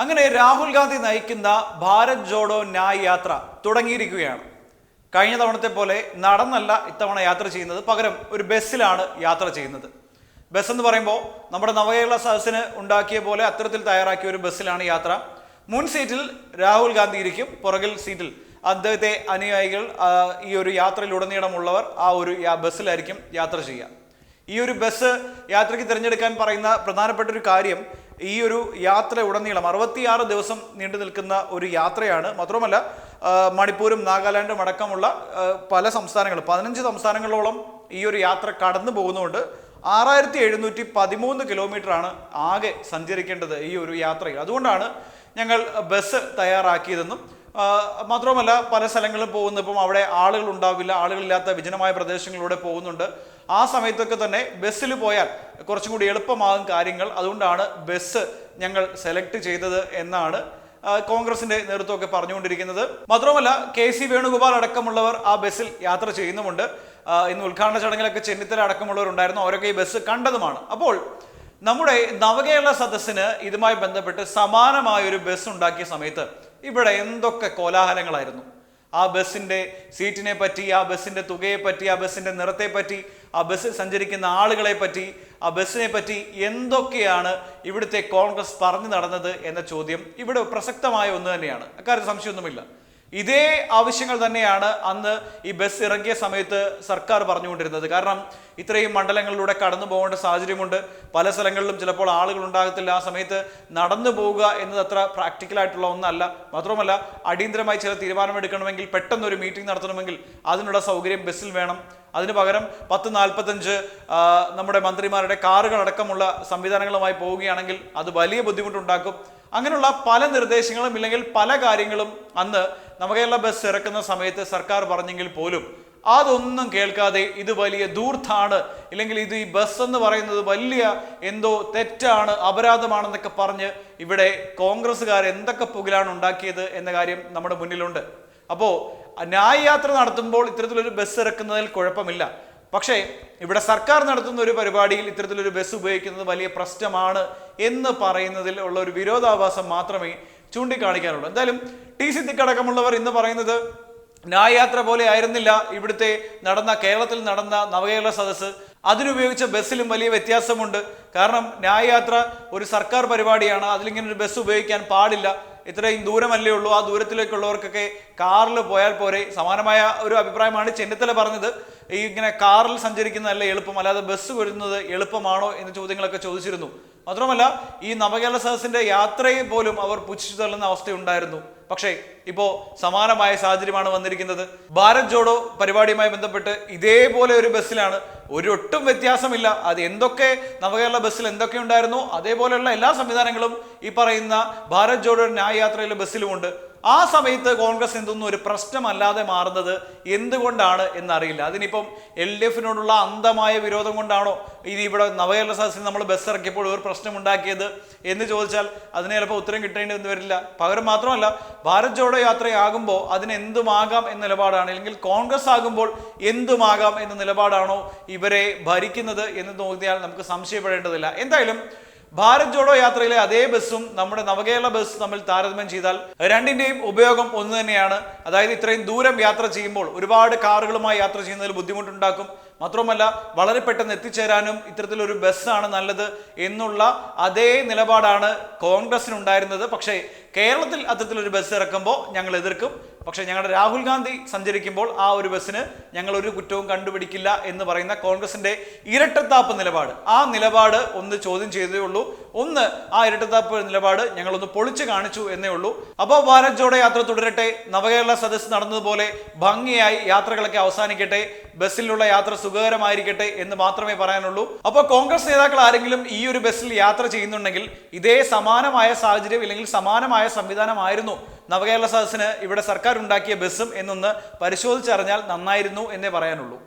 അങ്ങനെ രാഹുൽ ഗാന്ധി നയിക്കുന്ന ഭാരത് ജോഡോ ന്യായ് യാത്ര തുടങ്ങിയിരിക്കുകയാണ്. കഴിഞ്ഞ തവണത്തെ പോലെ നടന്നല്ല ഇത്തവണ യാത്ര ചെയ്യുന്നത്. പകരം ഒരു ബസ്സിലാണ് യാത്ര ചെയ്യുന്നത്. ബസ് എന്ന് പറയുമ്പോൾ നമ്മുടെ നവകേരള സദസ്സിന് ഉണ്ടാക്കിയ പോലെ അത്തരത്തിൽ തയ്യാറാക്കിയ ഒരു ബസ്സിലാണ് യാത്ര. മുൻ സീറ്റിൽ രാഹുൽ ഗാന്ധി ഇരിക്കും. പുറകിൽ സീറ്റിൽ അദ്ദേഹത്തെ അനുയായികൾ ഈ ഒരു യാത്രയിലുടനീളമുള്ളവർ ആ ഒരു ബസ്സിലായിരിക്കും യാത്ര ചെയ്യുക. ഈ ഒരു ബസ് യാത്രയ്ക്ക് തിരഞ്ഞെടുക്കാൻ പറയുന്ന പ്രധാനപ്പെട്ട ഒരു കാര്യം ഈ ഒരു യാത്ര ഉടനീളം അറുപത്തിയാറ് ദിവസം നീണ്ടു നിൽക്കുന്ന ഒരു യാത്രയാണ്. മാത്രമല്ല മണിപ്പൂരും നാഗാലാൻഡും അടക്കമുള്ള പല സംസ്ഥാനങ്ങളും പതിനഞ്ച് സംസ്ഥാനങ്ങളോളം ഈ ഒരു യാത്ര കടന്നു പോകുന്നതുകൊണ്ട് ആറായിരത്തി എഴുന്നൂറ്റി പതിമൂന്ന് കിലോമീറ്ററാണ് ആകെ സഞ്ചരിക്കേണ്ടത് ഈ ഒരു യാത്രയിൽ. അതുകൊണ്ടാണ് ഞങ്ങൾ ബസ് തയ്യാറാക്കിയതെന്നും മാത്രവുമല്ല പല സ്ഥലങ്ങളിലും പോകുന്നു. ഇപ്പം അവിടെ ആളുകൾ ഉണ്ടാവില്ല ആളുകളില്ലാത്ത വിജനമായ പ്രദേശങ്ങളിലൂടെ പോകുന്നുണ്ട്. ആ സമയത്തൊക്കെ തന്നെ ബസ്സിൽ പോയാൽ കുറച്ചും കൂടി എളുപ്പമാകും കാര്യങ്ങൾ. അതുകൊണ്ടാണ് ബസ് ഞങ്ങൾ സെലക്ട് ചെയ്തത് എന്നാണ് കോൺഗ്രസിന്റെ നേതൃത്വമൊക്കെ പറഞ്ഞുകൊണ്ടിരിക്കുന്നത്. മാത്രവുമല്ല കെ സി വേണുഗോപാൽ അടക്കമുള്ളവർ ആ ബസ്സിൽ യാത്ര ചെയ്യുന്നുമുണ്ട്. ഇന്ന് ഉദ്ഘാടന ചടങ്ങിലൊക്കെ ചെന്നിത്തല അടക്കമുള്ളവരുണ്ടായിരുന്നു. അവരൊക്കെ ഈ ബസ് കണ്ടതുമാണ്. അപ്പോൾ നമ്മുടെ നവകേരള സദസ്സിന് ഇതുമായി ബന്ധപ്പെട്ട് സമാനമായ ഒരു ബസ് ഉണ്ടാക്കിയ സമയത്ത് ഇവിടെ എന്തൊക്കെ കോലാഹലങ്ങളായിരുന്നു? ആ ബസ്സിന്റെ സീറ്റിനെ പറ്റി ആ ബസ്സിന്റെ തുകയെ പറ്റി ആ ബസ്സിന്റെ നിറത്തെ പറ്റി ആ ബസ്സിൽ സഞ്ചരിക്കുന്ന ആളുകളെ പറ്റി ആ ബസ്സിനെ പറ്റി എന്തൊക്കെയാണ് ഇവിടുത്തെ കോൺഗ്രസ് പറഞ്ഞു നടന്നത് എന്ന ചോദ്യം ഇവിടെ പ്രസക്തമായ ഒന്ന് തന്നെയാണ്. അക്കാര്യം സംശയമൊന്നുമില്ല. ഇതേ ആവശ്യങ്ങൾ തന്നെയാണ് അന്ന് ഈ ബസ് ഇറങ്ങിയ സമയത്ത് സർക്കാർ പറഞ്ഞുകൊണ്ടിരുന്നത്. കാരണം ഇത്രയും മണ്ഡലങ്ങളിലൂടെ കടന്നു പോകേണ്ട സാഹചര്യമുണ്ട്. പല സ്ഥലങ്ങളിലും ചിലപ്പോൾ ആളുകൾ ഉണ്ടാകത്തില്ല. ആ സമയത്ത് നടന്നു പോവുക എന്നത് അത്ര പ്രാക്ടിക്കലായിട്ടുള്ള ഒന്നല്ല. മാത്രമല്ല അടിയന്തരമായി ചില തീരുമാനമെടുക്കണമെങ്കിൽ പെട്ടെന്ന് ഒരു മീറ്റിംഗ് നടത്തണമെങ്കിൽ അതിനുള്ള സൗകര്യം ബസ്സിൽ വേണം. അതിന് പകരം പത്ത് നാൽപ്പത്തഞ്ച് നമ്മുടെ മന്ത്രിമാരുടെ കാറുകൾ അടക്കമുള്ള സംവിധാനങ്ങളുമായി പോവുകയാണെങ്കിൽ അത് വലിയ ബുദ്ധിമുട്ടുണ്ടാക്കും. അങ്ങനെയുള്ള പല നിർദ്ദേശങ്ങളും ഇല്ലെങ്കിൽ പല കാര്യങ്ങളും അന്ന് നവകേരള ബസ് ഇറക്കുന്ന സമയത്ത് സർക്കാർ പറഞ്ഞെങ്കിൽ പോലും അതൊന്നും കേൾക്കാതെ ഇത് വലിയ ദൂർത്താണ് ഇല്ലെങ്കിൽ ഇത് ഈ ബസ് എന്ന് പറയുന്നത് വലിയ എന്തോ തെറ്റാണ് അപരാധമാണെന്നൊക്കെ പറഞ്ഞ് ഇവിടെ കോൺഗ്രസ്സുകാർ എന്തൊക്കെ പുകിലാണ് ഉണ്ടാക്കിയത് എന്ന കാര്യം നമ്മുടെ മുന്നിലുണ്ട്. അപ്പോൾ ന്യായ യാത്ര നടത്തുമ്പോൾ ഇത്തരത്തിലൊരു ബസ് ഇറക്കുന്നതിൽ കുഴപ്പമില്ല. പക്ഷേ ഇവിടെ സർക്കാർ നടത്തുന്ന ഒരു പരിപാടിയിൽ ഇത്തരത്തിലൊരു ബസ് ഉപയോഗിക്കുന്നത് വലിയ പ്രശ്നമാണ് എന്ന് പറയുന്നതിൽ ഉള്ള ഒരു വിരോധാഭാസം മാത്രമേ ചൂണ്ടിക്കാണിക്കാനുള്ളൂ എന്തായാലും ടി സിദ്ദിഖടക്കമുള്ളവർ ഇന്ന് പറയുന്നത് ന്യായയാത്ര പോലെ ആയിരുന്നില്ല ഇവിടുത്തെ നടന്ന കേരളത്തിൽ നടന്ന നവകേരള സദസ്സ്. അതിനുപയോഗിച്ച ബസ്സിലും വലിയ വ്യത്യാസമുണ്ട്. കാരണം ന്യായയാത്ര ഒരു സർക്കാർ പരിപാടിയാണ്. അതിലിങ്ങനെ ഒരു ബസ് ഉപയോഗിക്കാൻ പാടില്ല. ഇത്രയും ദൂരമല്ലേ ഉള്ളൂ. ആ ദൂരത്തിലേക്കുള്ളവർക്കൊക്കെ കാറിൽ പോയാൽ പോരെ. സമാനമായ ഒരു അഭിപ്രായമാണ് ചെന്നിത്തല പറഞ്ഞത്. ഈ ഇങ്ങനെ കാറിൽ സഞ്ചരിക്കുന്നതല്ല എളുപ്പം? അല്ലാതെ ബസ് വരുന്നത് എളുപ്പമാണോ എന്ന ചോദ്യങ്ങളൊക്കെ ചോദിച്ചിരുന്നു. മാത്രമല്ല ഈ നവകേരള സദസ്സിന്റെ യാത്രയെ പോലും അവർ പുച്ഛിച്ചു തള്ളുന്ന അവസ്ഥയുണ്ടായിരുന്നു പക്ഷേ ഇപ്പോ സമാനമായ സാഹചര്യമാണ് വന്നിരിക്കുന്നത്. ഭാരത് ജോഡോ പരിപാടിയുമായി ബന്ധപ്പെട്ട് ഇതേപോലെ ഒരു ബസ്സിലാണ്. ഒരൊട്ടും വ്യത്യാസമില്ല. അത് എന്തൊക്കെ നവകേരള ബസ്സിൽ എന്തൊക്കെ ഉണ്ടായിരുന്നോ അതേപോലെയുള്ള എല്ലാ സംവിധാനങ്ങളും ഈ പറയുന്ന ഭാരത് ജോഡോ ന്യായ യാത്രയിലെ ബസ്സിലുമുണ്ട്. ആ സമയത്ത് കോൺഗ്രസ് എന്തൊന്നും ഒരു പ്രശ്നമല്ലാതെ മാറുന്നത് എന്തുകൊണ്ടാണ് എന്നറിയില്ല. അതിനിപ്പം എൽ ഡി എഫിനോടുള്ള അന്ധമായ വിരോധം കൊണ്ടാണോ ഇനി ഇവിടെ നവകേരള സദസ്സിൽ നമ്മൾ ബസ് ഇറക്കിയപ്പോൾ ഒരു പ്രശ്നമുണ്ടാക്കിയത് എന്ന് ചോദിച്ചാൽ അതിന് ചിലപ്പോൾ ഉത്തരം കിട്ടേണ്ടി എന്ന് വരില്ല. പകരം മാത്രമല്ല ഭാരത് ജോഡോ യാത്രയാകുമ്പോൾ അതിന് എന്തുമാകാം എന്ന നിലപാടാണ്. അല്ലെങ്കിൽ കോൺഗ്രസ് ആകുമ്പോൾ എന്തുമാകാം എന്ന നിലപാടാണോ ഇവരെ ഭരിക്കുന്നത് എന്ന് നോക്കിയാൽ നമുക്ക് സംശയപ്പെടേണ്ടതില്ല. എന്തായാലും ഭാരത് ജോഡോ യാത്രയിലെ അതേ ബസ്സും നമ്മുടെ നവകേരള ബസ് തമ്മിൽ താരതമ്യം ചെയ്താൽ രണ്ടിന്റെയും ഉപയോഗം ഒന്ന് തന്നെയാണ്. അതായത് ഇത്രയും ദൂരം യാത്ര ചെയ്യുമ്പോൾ ഒരുപാട് കാറുകളുമായി യാത്ര ചെയ്യുന്നതിൽ ബുദ്ധിമുട്ടുണ്ടാക്കും. മാത്രമല്ല വളരെ പെട്ടെന്ന് എത്തിച്ചേരാനും ഇത്തരത്തിലൊരു ബസ്സാണ് നല്ലത് എന്നുള്ള അതേ നിലപാടാണ് കോൺഗ്രസിനുണ്ടായിരുന്നത്. പക്ഷേ കേരളത്തിൽ അത്തരത്തിലൊരു ബസ് ഇറക്കുമ്പോൾ ഞങ്ങൾ എതിർക്കും. പക്ഷേ ഞങ്ങളുടെ രാഹുൽ ഗാന്ധി സഞ്ചരിക്കുമ്പോൾ ആ ഒരു ബസ്സിന് ഞങ്ങൾ ഒരു കുറ്റവും കണ്ടുപിടിക്കില്ല എന്ന് പറയുന്ന കോൺഗ്രസിന്റെ ഇരട്ടത്താപ്പ് നിലപാട്. ആ നിലപാട് ഒന്ന് ചോദ്യം ചെയ്തേ ഉള്ളൂ. ഒന്ന് ആ ഇരട്ടത്താപ്പ് നിലപാട് ഞങ്ങളൊന്ന് പൊളിച്ചു കാണിച്ചു എന്നേ ഉള്ളൂ. അപ്പോൾ ഭാരത് ജോഡോ യാത്ര തുടരട്ടെ. നവകേരള സദസ്സ് നടന്നതുപോലെ ഭംഗിയായി യാത്രകളൊക്കെ അവസാനിക്കട്ടെ. ബസ്സിലുള്ള യാത്ര സുഖകരമായിരിക്കട്ടെ എന്ന് മാത്രമേ പറയാനുള്ളൂ. അപ്പോൾ കോൺഗ്രസ് നേതാക്കൾ ആരെങ്കിലും ഈ ഒരു ബസ്സിൽ യാത്ര ചെയ്യുന്നുണ്ടെങ്കിൽ ഇതേ സമാനമായ സാഹചര്യം ഇല്ലെങ്കിൽ സമാനമായ സംവിധാനമായിരുന്നു നവകേരള സദസ്സിന് ഇവിടെ സർക്കാർ ഉണ്ടാക്കിയ ബസ്സും എന്നൊന്ന് പരിശോധിച്ചറിഞ്ഞാൽ നന്നായിരുന്നു എന്നേ പറയാനുള്ളൂ.